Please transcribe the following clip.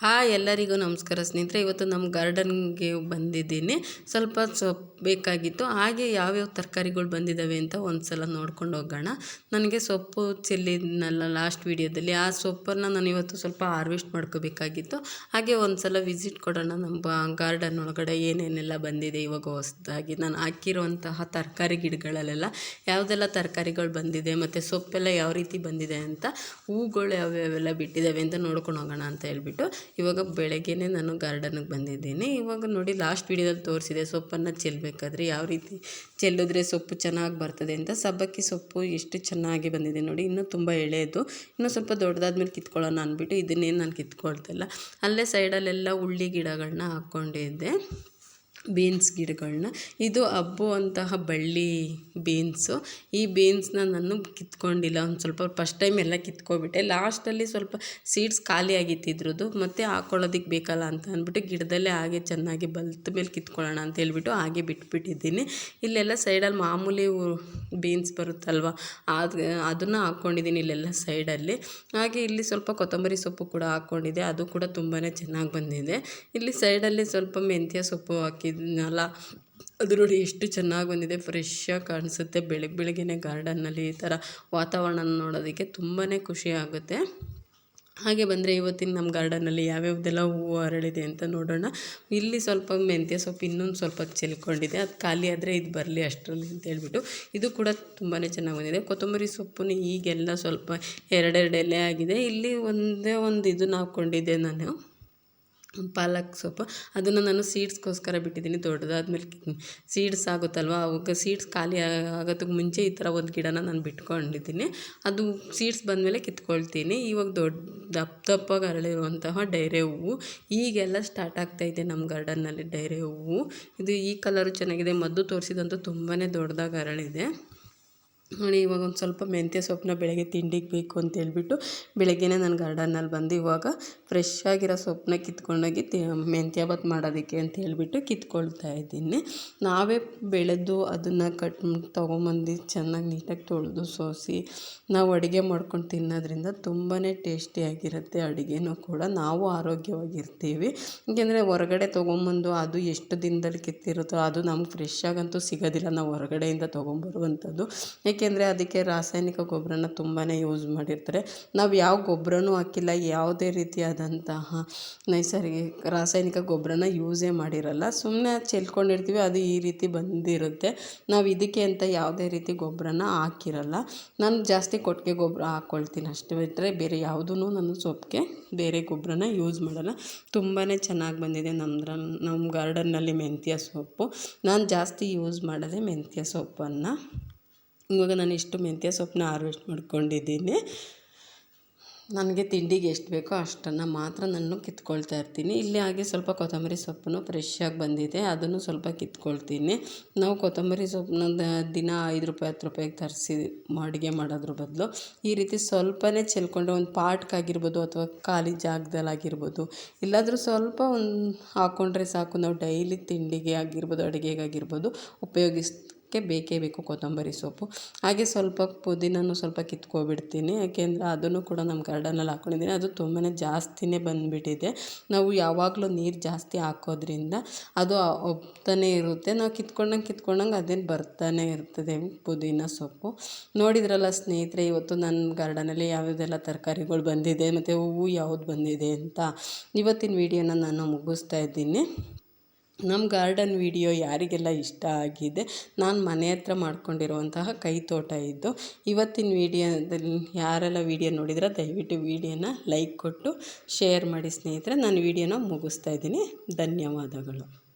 Hi ಎಲ್ಲರಿಗೂ ನಮಸ್ಕಾರ ಸ್ನೇಹಿತರೆ, ಇವತ್ತು ನಮ್ಮ ಗಾರ್ಡನ್ಗೆ ಬಂದಿದ್ದೀನಿ. ಸ್ವಲ್ಪ ಸೊಪ್ಪು ಬೇಕಾಗಿತ್ತು. ಹಾಗೆ ಯಾವ್ಯಾವ ತರಕಾರಿಗಳು ಬಂದಿದ್ದಾವೆ ಅಂತ ಒಂದು ಸಲ ನೋಡ್ಕೊಂಡು ಹೋಗೋಣ. ನನಗೆ ಸೊಪ್ಪು ಚೆಲ್ಲಿದ್ನಲ್ಲ ಲಾಸ್ಟ್ ವೀಡಿಯೋದಲ್ಲಿ ಆ ಸೊಪ್ಪನ್ನು ನಾನು ಇವತ್ತು ಸ್ವಲ್ಪ ಹಾರ್ವೆಸ್ಟ್ ಮಾಡ್ಕೋಬೇಕಾಗಿತ್ತು. ಹಾಗೆ ಒಂದು ಸಲ ವಿಸಿಟ್ ಕೊಡೋಣ ನಮ್ಮ ಗಾರ್ಡನ್ ಒಳಗಡೆ ಏನೇನೆಲ್ಲ ಬಂದಿದೆ ಇವಾಗ ಹೊಸದಾಗಿ. ನಾನು ಹಾಕಿರುವಂತಹ ತರಕಾರಿ ಗಿಡಗಳಲ್ಲೆಲ್ಲ ಯಾವುದೆಲ್ಲ ತರಕಾರಿಗಳು ಬಂದಿದೆ ಮತ್ತು ಸೊಪ್ಪೆಲ್ಲ ಯಾವ ರೀತಿ ಬಂದಿದೆ ಅಂತ ಹೂಗಳು ಯಾವ್ಯಾವೆಲ್ಲ ಬಿಟ್ಟಿದ್ದಾವೆ ಅಂತ ನೋಡ್ಕೊಂಡು ಹೋಗೋಣ ಅಂತ ಹೇಳ್ಬಿಟ್ಟು ಇವಾಗ ಬೆಳಗ್ಗೆನೇ ನಾನು ಗಾರ್ಡನಿಗೆ ಬಂದಿದ್ದೀನಿ. ಇವಾಗ ನೋಡಿ ಲಾಸ್ಟ್ ವೀಡಿಯೋದಲ್ಲಿ ತೋರಿಸಿದೆ ಸೊಪ್ಪನ್ನು ಚೆಲ್ಲಬೇಕಾದ್ರೆ ಯಾವ ರೀತಿ ಚೆಲ್ಲಿದ್ರೆ ಸೊಪ್ಪು ಚೆನ್ನಾಗಿ ಬರ್ತದೆ ಅಂತ. ಸಬ್ಬಕ್ಕಿ ಸೊಪ್ಪು ಎಷ್ಟು ಚೆನ್ನಾಗಿ ಬಂದಿದೆ ನೋಡಿ, ಇನ್ನೂ ತುಂಬ ಎಳೆಯದು. ಇನ್ನೂ ಸ್ವಲ್ಪ ದೊಡ್ಡದಾದ್ಮೇಲೆ ಕಿತ್ಕೊಳ್ಳೋಣ ಅಂದ್ಬಿಟ್ಟು ಇದನ್ನೇನು ನಾನು ಕಿತ್ಕೊಳ್ತಿಲ್ಲ. ಅಲ್ಲೇ ಸೈಡಲ್ಲೆಲ್ಲ ಉಳ್ಳಿ ಗಿಡಗಳನ್ನ ಹಾಕ್ಕೊಂಡಿದ್ದೆ. ಬೀನ್ಸ್ ಗಿಡಗಳನ್ನ ಇದು ಹಬ್ಬುವಂತಹ ಬಳ್ಳಿ ಬೀನ್ಸು ಈ ಬೀನ್ಸ್ನ ನಾನು ಕಿತ್ಕೊಂಡಿಲ್ಲ. ಒಂದು ಸ್ವಲ್ಪ ಫಸ್ಟ್ ಟೈಮ್ ಎಲ್ಲ ಕಿತ್ಕೊಬಿಟ್ಟೆ. ಲಾಸ್ಟಲ್ಲಿ ಸ್ವಲ್ಪ ಸೀಡ್ಸ್ ಖಾಲಿ ಆಗಿತ್ತು ಇದ್ರದ್ದು. ಮತ್ತು ಹಾಕ್ಕೊಳ್ಳೋದಕ್ಕೆ ಬೇಕಲ್ಲ ಅಂತ ಅಂದ್ಬಿಟ್ಟು ಗಿಡದಲ್ಲೇ ಹಾಗೆ ಚೆನ್ನಾಗಿ ಬಲ್ತ ಮೇಲೆ ಕಿತ್ಕೊಳ್ಳೋಣ ಅಂತ ಹೇಳ್ಬಿಟ್ಟು ಹಾಗೆ ಬಿಟ್ಬಿಟ್ಟಿದ್ದೀನಿ. ಇಲ್ಲೆಲ್ಲ ಸೈಡಲ್ಲಿ ಮಾಮೂಲಿ ಬೀನ್ಸ್ ಬರುತ್ತಲ್ವ? ಅದು ಅದನ್ನು ಹಾಕ್ಕೊಂಡಿದ್ದೀನಿ ಇಲ್ಲೆಲ್ಲ ಸೈಡಲ್ಲಿ ಹಾಗೆ ಇಲ್ಲಿ ಸ್ವಲ್ಪ ಕೊತ್ತಂಬರಿ ಸೊಪ್ಪು ಕೂಡ ಹಾಕ್ಕೊಂಡಿದೆ ಅದು ಕೂಡ ತುಂಬಾ ಚೆನ್ನಾಗಿ ಬಂದಿದೆ. ಇಲ್ಲಿ ಸೈಡಲ್ಲಿ ಸ್ವಲ್ಪ ಮೆಂತ್ಯ ಸೊಪ್ಪು ಹಾಕಿದ್ದು. ಇದನ್ನೆಲ್ಲ ಅದು ನೋಡಿ ಎಷ್ಟು ಚೆನ್ನಾಗಿ ಬಂದಿದೆ. ಫ್ರೆಶ್ಶಾಗಿ ಕಾಣಿಸುತ್ತೆ. ಬೆಳಗ್ಗೆ ಬೆಳಗ್ಗೆ ಗಾರ್ಡನ್ನಲ್ಲಿ ಈ ಥರ ವಾತಾವರಣ ನೋಡೋದಕ್ಕೆ ತುಂಬಾ ಖುಷಿ ಆಗುತ್ತೆ. ಹಾಗೆ ಬಂದರೆ ಇವತ್ತಿನ ನಮ್ಮ ಗಾರ್ಡನಲ್ಲಿ ಯಾವ್ಯಾವ್ದೆಲ್ಲ ಹೂವು ಅರಳಿದೆ ಅಂತ ನೋಡೋಣ. ಇಲ್ಲಿ ಸ್ವಲ್ಪ ಮೆಂತ್ಯ ಸೊಪ್ಪು, ಇನ್ನೊಂದು ಸ್ವಲ್ಪ ಚೆಲ್ಕೊಂಡಿದೆ. ಅದು ಖಾಲಿ ಆದರೆ ಇದು ಬರಲಿ ಅಷ್ಟರಲ್ಲಿ ಅಂತ ಹೇಳ್ಬಿಟ್ಟು ಇದು ಕೂಡ ತುಂಬಾ ಚೆನ್ನಾಗಿ ಬಂದಿದೆ. ಕೊತ್ತಂಬರಿ ಸೊಪ್ಪು ಈಗೆಲ್ಲ ಸ್ವಲ್ಪ ಎರಡೆರಡು ಎಲೆ ಆಗಿದೆ. ಇಲ್ಲಿ ಒಂದೇ ಒಂದು ಇದನ್ನ ಹಾಕ್ಕೊಂಡಿದ್ದೆ ನಾನು. ಪಾಲಕ್ ಸೊಪ್ಪು, ಅದನ್ನು ನಾನು ಸೀಡ್ಸ್ಗೋಸ್ಕರ ಬಿಟ್ಟಿದ್ದೀನಿ ದೊಡ್ಡದಾದ್ಮೇಲೆ ಸೀಡ್ಸ್ ಆಗುತ್ತಲ್ವ, ಅವಾಗ ಸೀಡ್ಸ್ ಖಾಲಿ ಆಗೋದಕ್ಕೆ ಮುಂಚೆ ಈ ಥರ ಒಂದು ಗಿಡನ ನಾನು ಬಿಟ್ಕೊಂಡಿದ್ದೀನಿ. ಅದು ಸೀಡ್ಸ್ ಬಂದಮೇಲೆ ಕಿತ್ಕೊಳ್ತೀನಿ. ಇವಾಗ ದೊಡ್ಡ, ದಪ್ಪ ದಪ್ಪಗೆ ಅರಳಿರುವಂತಹ ಡೈರೆ ಹೂವು, ಈಗೆಲ್ಲ ಸ್ಟಾರ್ಟ್ ಆಗ್ತಾಯಿದೆ ನಮ್ಮ ಗಾರ್ಡನ್ನಲ್ಲಿ ಡೈರೆ ಹೂವು. ಇದು ಈ ಕಲರು ಚೆನ್ನಾಗಿದೆ, ಮದ್ದು ತೋರಿಸಿದಂತೂ ತುಂಬಾ ದೊಡ್ಡದಾಗಿ ಅರಳಿದೆ. ನೋಡಿ ಇವಾಗ ಒಂದು ಸ್ವಲ್ಪ ಮೆಂತ್ಯ ಸೊಪ್ಪನ್ನ ಬೆಳಗ್ಗೆ ತಿಂಡಿಗೆ ಬೇಕು ಅಂತ ಹೇಳ್ಬಿಟ್ಟು ಬೆಳಗ್ಗೆನೇ ನಾನು ಗಾರ್ಡನ್ನಲ್ಲಿ ಬಂದು ಇವಾಗ ಫ್ರೆಶ್ ಆಗಿರೋ ಸೊಪ್ಪನ್ನ ಕಿತ್ಕೊಂಡೋಗಿ ಮೆಂತ್ಯ ಬಾತ್ ಮಾಡೋದಕ್ಕೆ ಅಂತ ಹೇಳ್ಬಿಟ್ಟು ಕಿತ್ಕೊಳ್ತಾ ಇದ್ದೀನಿ. ನಾವೇ ಬೆಳೆದು ಅದನ್ನು ಕಟ್ ತೊಗೊಂಬಂದು ಚೆನ್ನಾಗಿ ನೀಟಾಗಿ ತೊಳೆದು ಸೋಸಿ ನಾವು ಅಡುಗೆ ಮಾಡ್ಕೊಂಡು ತಿನ್ನೋದ್ರಿಂದ ತುಂಬಾ ಟೇಸ್ಟಿಯಾಗಿರುತ್ತೆ ಅಡುಗೆನೂ ಕೂಡ. ನಾವು ಆರೋಗ್ಯವಾಗಿರ್ತೀವಿ. ಏಕೆಂದರೆ ಹೊರಗಡೆ ತೊಗೊಂಬಂದು ಅದು ಎಷ್ಟು ದಿನದಲ್ಲಿ ಕಿತ್ತಿರುತ್ತೋ ಅದು ನಮ್ಗೆ ಫ್ರೆಶ್ ಆಗಂತೂ ಸಿಗೋದಿಲ್ಲ. ನಾವು ಹೊರಗಡೆಯಿಂದ ತೊಗೊಂಬರುವಂಥದ್ದು. ಏಕೆಂದರೆ ಅದಕ್ಕೆ ರಾಸಾಯನಿಕ ಗೊಬ್ಬರನ ತುಂಬಾ ಯೂಸ್ ಮಾಡಿರ್ತಾರೆ. ನಾವು ಯಾವ ಗೊಬ್ಬರನೂ ಹಾಕಿಲ್ಲ, ಯಾವುದೇ ರೀತಿಯಾದಂತಹ ನೈಸರ್ಗಿಕ ರಾಸಾಯನಿಕ ಗೊಬ್ಬರನ ಯೂಸೇ ಮಾಡಿರಲ್ಲ. ಸುಮ್ಮನೆ ಚೆಲ್ಕೊಂಡಿರ್ತೀವಿ, ಅದು ಈ ರೀತಿ ಬಂದಿರುತ್ತೆ. ನಾವು ಇದಕ್ಕೆ ಅಂತ ಯಾವುದೇ ರೀತಿ ಗೊಬ್ಬರನ ಹಾಕಿರಲ್ಲ. ನಾನು ಜಾಸ್ತಿ ಕೊಟ್ಟಿಗೆ ಗೊಬ್ಬರ ಹಾಕ್ಕೊಳ್ತೀನಿ ಅಷ್ಟು ಬಿಟ್ಟರೆ ಬೇರೆ ಯಾವುದೂ ನಾನು ಸೊಪ್ಪಿಗೆ ಬೇರೆ ಗೊಬ್ಬರನ ಯೂಸ್ ಮಾಡಲ್ಲ. ತುಂಬಾ ಚೆನ್ನಾಗಿ ಬಂದಿದೆ ನಮ್ದ್ರ ನಮ್ಮ ಗಾರ್ಡನ್ನಲ್ಲಿ ಮೆಂತ್ಯ ಸೊಪ್ಪು. ನಾನು ಜಾಸ್ತಿ ಯೂಸ್ ಮಾಡೋದೇ ಮೆಂತ್ಯ ಸೊಪ್ಪನ್ನು ಇವಾಗ ನಾನು ಇಷ್ಟು ಮೆಂತ್ಯ ಸೊಪ್ಪನ್ನ ಹಾರ್ವೆಸ್ಟ್ ಮಾಡ್ಕೊಂಡಿದ್ದೀನಿ, ನನಗೆ ತಿಂಡಿಗೆ ಎಷ್ಟು ಬೇಕೋ ಅಷ್ಟನ್ನು ಮಾತ್ರ ನಾನು ಕಿತ್ಕೊಳ್ತಾ ಇರ್ತೀನಿ. ಇಲ್ಲಿ ಹಾಗೆ ಸ್ವಲ್ಪ ಕೊತ್ತಂಬರಿ ಸೊಪ್ಪನ್ನು ಫ್ರೆಶ್ಶಾಗಿ ಬಂದಿದೆ, ಅದನ್ನು ಸ್ವಲ್ಪ ಕಿತ್ಕೊಳ್ತೀನಿ. ನಾವು ಕೊತ್ತಂಬರಿ ಸೊಪ್ಪನ್ನ ದಿನ ಐದು ರೂಪಾಯಿ, ಹತ್ತು ರೂಪಾಯಿಗೆ ತರಿಸಿ ಅಡುಗೆ ಮಾಡೋದ್ರ ಬದಲು ಈ ರೀತಿ ಸ್ವಲ್ಪನೇ ಚೆಲ್ಕೊಂಡ್ರೆ ಒಂದು ಪಾಟ್ಗಾಗಿರ್ಬೋದು ಅಥವಾ ಖಾಲಿ ಜಾಗದಲ್ಲಾಗಿರ್ಬೋದು, ಇಲ್ಲಾದರೂ ಸ್ವಲ್ಪ ಒಂದು ಹಾಕ್ಕೊಂಡ್ರೆ ಸಾಕು. ನಾವು ಡೈಲಿ ತಿಂಡಿಗೆ ಆಗಿರ್ಬೋದು, ಅಡುಗೆಗಾಗಿರ್ಬೋದು ಉಪಯೋಗಿಸ್ ಕ್ಕೆ ಬೇಕೇ ಬೇಕು ಕೊತ್ತಂಬರಿ ಸೊಪ್ಪು. ಹಾಗೆ ಸ್ವಲ್ಪ ಪುದೀನನೂ ಸ್ವಲ್ಪ ಕಿತ್ಕೊಬಿಡ್ತೀನಿ. ಯಾಕೆಂದರೆ ಅದನ್ನು ಕೂಡ ನಮ್ಮ ಗಾರ್ಡನಲ್ಲಿ ಹಾಕ್ಕೊಂಡಿದ್ದೀನಿ ಅದು ತುಂಬಾ ಜಾಸ್ತಿನೇ ಬಂದುಬಿಟ್ಟಿದೆ. ನಾವು ಯಾವಾಗಲೂ ನೀರು ಜಾಸ್ತಿ ಹಾಕೋದ್ರಿಂದ ಅದು ಒಪ್ತಾನೆ ಇರುತ್ತೆ. ನಾವು ಕಿತ್ಕೊಂಡಂಗೆ ಕಿತ್ಕೊಂಡಂಗೆ ಅದೇನು ಬರ್ತಾನೆ ಇರ್ತದೆ ಪುದೀನ ಸೊಪ್ಪು. ನೋಡಿದ್ರಲ್ಲ ಸ್ನೇಹಿತರೆ, ಇವತ್ತು ನನ್ನ ಗಾರ್ಡನಲ್ಲಿ ಯಾವುದೆಲ್ಲ ತರಕಾರಿಗಳು ಬಂದಿದೆ, ಮತ್ತು ಹೂವು ಯಾವ್ದು ಬಂದಿದೆ ಅಂತ. ಇವತ್ತಿನ ವಿಡಿಯೋನ ನಾನು ಮುಗಿಸ್ತಾ ಇದ್ದೀನಿ. ನಮ್ಮ ಗಾರ್ಡನ್ ವೀಡಿಯೋ ಯಾರಿಗೆಲ್ಲ ಇಷ್ಟ ಆಗಿದೆ, ನಾನು ಮನೆ ಹತ್ರ ಮಾಡ್ಕೊಂಡಿರುವಂತಹ ಕೈ ತೋಟ ಇದ್ದು ಇವತ್ತಿನ ವೀಡಿಯೋದಲ್ಲಿ ಯಾರೆಲ್ಲ ವೀಡಿಯೋ ನೋಡಿದ್ರೆ ದಯವಿಟ್ಟು ವೀಡಿಯೋನ ಲೈಕ್ ಕೊಟ್ಟು, ಶೇರ್ ಮಾಡಿ ಸ್ನೇಹಿತರೆ. ನಾನು ವೀಡಿಯೋನ ಮುಗಿಸ್ತಾ ಇದ್ದೀನಿ. ಧನ್ಯವಾದಗಳು.